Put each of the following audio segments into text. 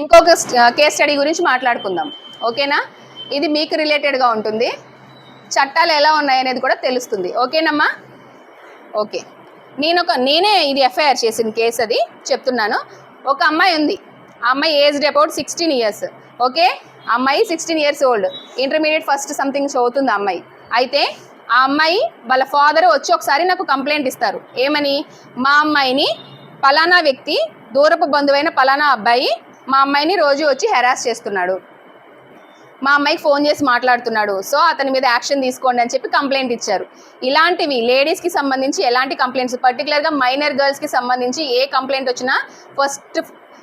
ఇంకొక case study గురించి మాట్లాడుకుందాం. ఓకేనా? ఇది మీకు రిలేటెడ్గా ఉంటుంది. చట్టాలు ఎలా ఉన్నాయనేది కూడా తెలుస్తుంది. ఓకేనమ్మా? ఓకే. నేను ఒక నేనే ఇది ఎఫ్ఐఆర్ చేసిన కేసు అది చెప్తున్నాను. ఒక అమ్మాయి ఉంది. ఆ అమ్మాయి aged about sixteen years okay? అమ్మాయి sixteen years old intermediate first something చదువుతుంది అమ్మాయి. అయితే ఆ అమ్మాయి వాళ్ళ ఫాదర్ వచ్చి ఒకసారి నాకు కంప్లైంట్ ఇస్తారు. ఏమని? మా అమ్మాయిని పలానా వ్యక్తి దూరపు బంధువైన పలానా అబ్బాయి మా అమ్మాయిని రోజు వచ్చి హెరాస్ చేస్తున్నాడు. మా అమ్మాయికి ఫోన్ చేసి మాట్లాడుతున్నాడు. సో అతని మీద యాక్షన్ తీసుకోండి అని చెప్పి కంప్లైంట్ ఇచ్చారు. ఇలాంటివి లేడీస్కి సంబంధించి ఎలాంటి కంప్లైంట్స్ పర్టికులర్గా మైనర్ గర్ల్స్కి సంబంధించి ఏ కంప్లైంట్ వచ్చినా ఫస్ట్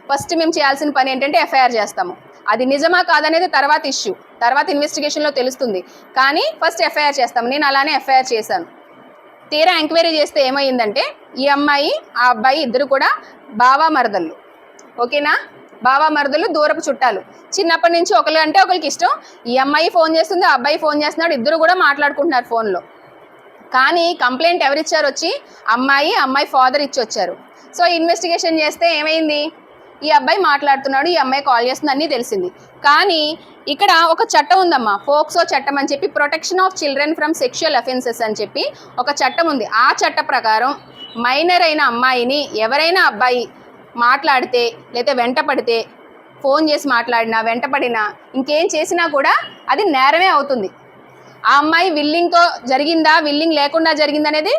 ఫస్ట్ మేము చేయాల్సిన పని ఏంటంటే ఎఫ్ఐఆర్ చేస్తాము. అది నిజమా కాదనేది తర్వాత ఇష్యూ తర్వాత ఇన్వెస్టిగేషన్లో తెలుస్తుంది. కానీ ఫస్ట్ ఎఫ్ఐఆర్ చేస్తాము. నేను అలానే ఎఫ్ఐఆర్ చేశాను. తీరా ఎంక్వైరీ చేస్తే ఏమైందంటే ఈ అమ్మాయి ఆ అబ్బాయి ఇద్దరు కూడా బావా మరదళ్ళు ఓకేనా? బావా మరదలు దూరపు చుట్టాలు. చిన్నప్పటి నుంచి ఒకరు అంటే ఒకరికి ఇష్టం. ఈ అమ్మాయి ఫోన్ చేస్తుంది ఆ అబ్బాయి ఫోన్ చేస్తున్నాడు ఇద్దరు కూడా మాట్లాడుకుంటున్నారు ఫోన్లో. కానీ కంప్లైంట్ ఎవరిచ్చారు వచ్చి అమ్మాయి అమ్మాయి ఫాదర్ ఇచ్చి వచ్చారు. సో ఇన్వెస్టిగేషన్ చేస్తే ఏమైంది? ఈ అబ్బాయి మాట్లాడుతున్నాడు ఈ అమ్మాయి కాల్ చేస్తుంది అన్నీ తెలిసింది. కానీ ఇక్కడ ఒక చట్టం ఉందమ్మా ఫోక్సో చట్టం అని చెప్పి protection of children from sexual offences అని చెప్పి ఒక చట్టం ఉంది. ఆ చట్ట ప్రకారం మైనర్ అయిన అమ్మాయిని ఎవరైనా అబ్బాయి మాట్లాడితే లేదా వెంట పడితే ఫోన్ చేసి మాట్లాడినా వెంటపడినా ఇంకేం చేసినా కూడా అది నేరమే అవుతుంది. ఆ అమ్మాయి విల్లింగ్తో జరిగిందా విల్లింగ్ లేకుండా జరిగిందనేది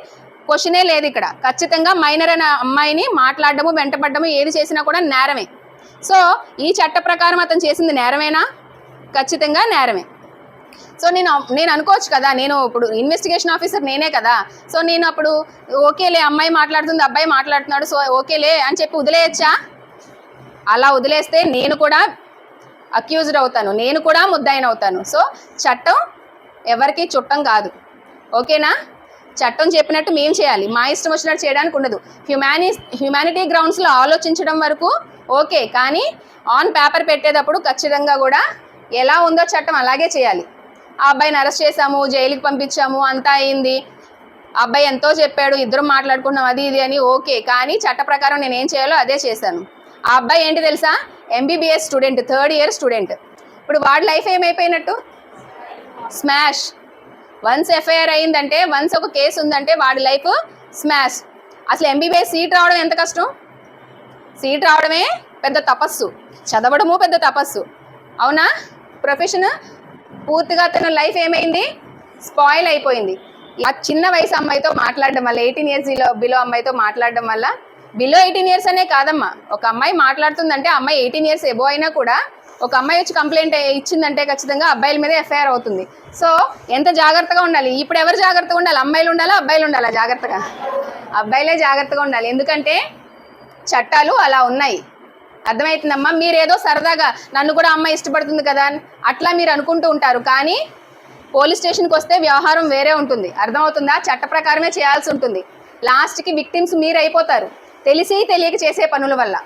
క్వశ్చనే లేదు ఇక్కడ. ఖచ్చితంగా మైనర్ అయిన అమ్మాయిని మాట్లాడడము వెంటపడము ఏది చేసినా కూడా నేరమే. సో ఈ చట్ట ప్రకారం అతను చేసింది నేరమేనా? ఖచ్చితంగా నేరమే. సో నేను నేను అనుకోవచ్చు కదా నేను ఇప్పుడు ఇన్వెస్టిగేషన్ ఆఫీసర్ నేనే కదా సో నేను అప్పుడు ఓకేలే అమ్మాయి మాట్లాడుతుంది అబ్బాయి మాట్లాడుతున్నాడు సో ఓకేలే అని చెప్పి వదిలేయచ్చా? అలా వదిలేస్తే నేను కూడా అక్యూజ్డ్ అవుతాను నేను కూడా ముద్దాయిన అవుతాను. సో చట్టం ఎవరికి చుట్టం కాదు ఓకేనా? చట్టం చెప్పినట్టు మేము చేయాలి మా ఇష్టం వచ్చినట్టు చేయడానికి ఉండదు. హ్యుమాని హ్యుమానిటీ గ్రౌండ్స్లో ఆలోచించడం వరకు ఓకే కానీ ఆన్ పేపర్ పెట్టేటప్పుడు ఖచ్చితంగా కూడా ఎలా ఉందో చట్టం అలాగే చేయాలి. ఆ అబ్బాయిని అరెస్ట్ చేశాము జైలుకి పంపించాము అంతా అయింది. ఆ అబ్బాయి ఎంతో చెప్పాడు ఇద్దరు మాట్లాడుకున్నాం అది ఇది అని. ఓకే కానీ చట్ట ప్రకారం నేను ఏం చేయాలో అదే చేశాను. ఆ అబ్బాయి ఏంటి తెలుసా? MBBS student third year student. ఇప్పుడు వాడి లైఫ్ ఏమైపోయినట్టు? స్మాష్. వన్స్ ఎఫ్ఐఆర్ అయిందంటే వన్స్ ఒక కేసు ఉందంటే వాడి లైఫ్ స్మాష్. అసలు ఎంబీబీఎస్ సీట్ రావడం ఎంత కష్టం? సీట్ రావడమే పెద్ద తపస్సు. చదవడము పెద్ద తపస్సు. అవునా? ప్రొఫెషన్? పూర్తిగా తన లైఫ్ ఏమైంది? స్పాయిల్ అయిపోయింది. ఆ చిన్న వయసు అమ్మాయితో మాట్లాడడం వల్ల ఎయిటీన్ ఇయర్స్ బిలో బిలో అమ్మాయితో మాట్లాడడం వల్ల బిలో ఎయిటీన్ ఇయర్స్ అనే కాదమ్మా. ఒక అమ్మాయి మాట్లాడుతుందంటే అమ్మాయి ఎయిటీన్ ఇయర్స్ ఎబో అయినా కూడా ఒక అమ్మాయి వచ్చి కంప్లైంట్ ఇచ్చిందంటే ఖచ్చితంగా అబ్బాయిల మీద ఎఫ్ఐఆర్ అవుతుంది. సో ఎంత జాగ్రత్తగా ఉండాలి? ఇప్పుడు ఎవరు జాగ్రత్తగా ఉండాలి? అమ్మాయిలు ఉండాలా? అబ్బాయిలు ఉండాలా? జాగ్రత్తగా. అబ్బాయిలే జాగ్రత్తగా ఉండాలి. ఎందుకంటే చట్టాలు అలా ఉన్నాయి. అర్థమవుతుందమ్మా మీరేదో సరదాగా నన్ను కూడా అమ్మ ఇష్టపడుతుంది కదా అని అట్లా మీరు అనుకుంటూ ఉంటారు. కానీ పోలీస్ స్టేషన్కి వస్తే వ్యవహారం వేరే ఉంటుంది. అర్థమవుతుందా? చట్ట ప్రకారమే చేయాల్సి ఉంటుంది. లాస్ట్కి విక్టిమ్స్ మీరు అయిపోతారు తెలిసి తెలియక చేసే పనుల వల్ల.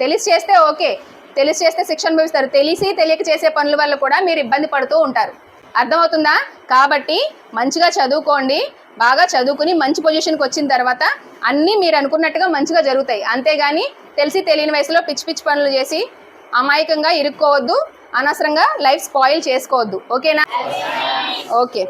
తెలిసి చేస్తే ఓకే. తెలిసి చేస్తే శిక్ష అనుభవిస్తారు. తెలిసి తెలియక చేసే పనుల వల్ల కూడా మీరు ఇబ్బంది పడుతూ ఉంటారు. అర్థమవుతుందా? కాబట్టి మంచిగా చదువుకోండి. బాగా చదువుకుని మంచి పొజిషన్కి వచ్చిన తర్వాత అన్నీ మీరు అనుకున్నట్టుగా మంచిగా జరుగుతాయి. అంతేగాని తెలిసి తెలియని వయసులో పిచ్చి పిచ్చి పనులు చేసి అమాయకంగా ఇరుక్కోవద్దు అనవసరంగా లైఫ్ స్పాయిల్ చేసుకోవద్దు. ఓకేనా? ఓకే.